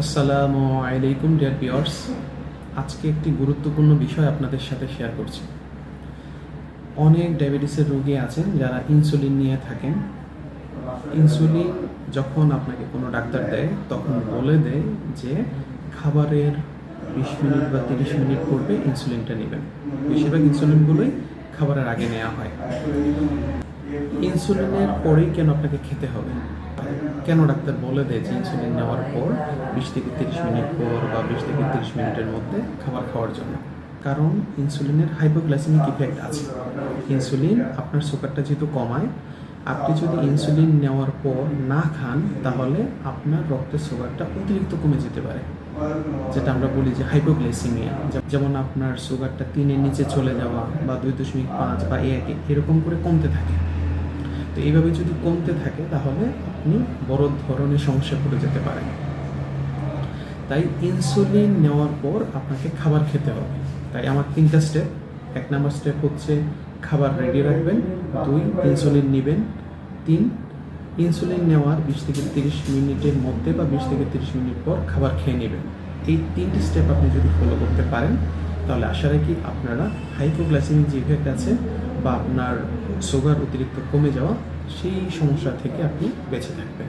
আসসালামু আলাইকুম dear viewers আজকে একটি গুরুত্বপূর্ণ বিষয় আপনাদের সাথে শেয়ার করছি। অনেক ডায়াবেটিসের রোগী আছেন যারা ইনসুলিন নিয়ে থাকেন। ইনসুলিন যখন আপনাকে কোনো ডাক্তার দেয়, তখন বলে দেয় যে খাবারের বিশ মিনিট বা তিরিশ মিনিট পূর্বে ইনসুলিনটা নেবেন। বেশিরভাগ ইনসুলিনগুলোই খাবারের আগে নেওয়া হয়। ইনসুলিনের পরেই কেন আপনাকে খেতে হবে? কেন ডাক্তার বলে দেয় যে ইনসুলিন নেওয়ার পর বিশ থেকে তিরিশ মিনিট পর বা বিশ থেকে তিরিশ মিনিটের মধ্যে খাবার খাওয়ার জন্য? কারণ ইনসুলিনের হাইপোগ্লাইসেমিক ইফেক্ট আছে। ইনসুলিন আপনার সুগারটা যেহেতু কমায়, আপনি যদি ইনসুলিন নেওয়ার পর না খান, তাহলে আপনার রক্তের সুগারটা অতিরিক্ত কমে যেতে পারে। যেটা আমরা বলি যে হাইপোগ্লাইসেমিয়া যেমন আপনার সুগারটা তিনের নিচে চলে যাওয়া বা দুই দশমিক পাঁচ বা এক, এরকম করে কমতে থাকে। তো এইভাবে যদি কমতে থাকে, তাহলে আপনি বড় ধরনের সমস্যা পড়ে যেতে পারেন। তাই ইনসুলিন নেওয়ার পর আপনাকে খাবার খেতে হবে। তাই আমার তিনটা স্টেপ এক নাম্বার স্টেপ হচ্ছে খাবার রেডি রাখবেন, দুই ইনসুলিন নেবেন, তিন ইনসুলিন নেওয়ার বিশ থেকে তিরিশ মিনিটের মধ্যে বা বিশ থেকে তিরিশ মিনিট পর খাবার খেয়ে নেবেন। এই তিনটি স্টেপ আপনি যদি ফলো করতে পারেন, তাহলে আশা রাখি আপনারা হাইপোগ্লাইসেমিক যে ইফেক্ট আছে বা আপনার সুগার অতিরিক্ত কমে যাওয়া সেই সমস্যা থেকে আপনি বেঁচে থাকবেন।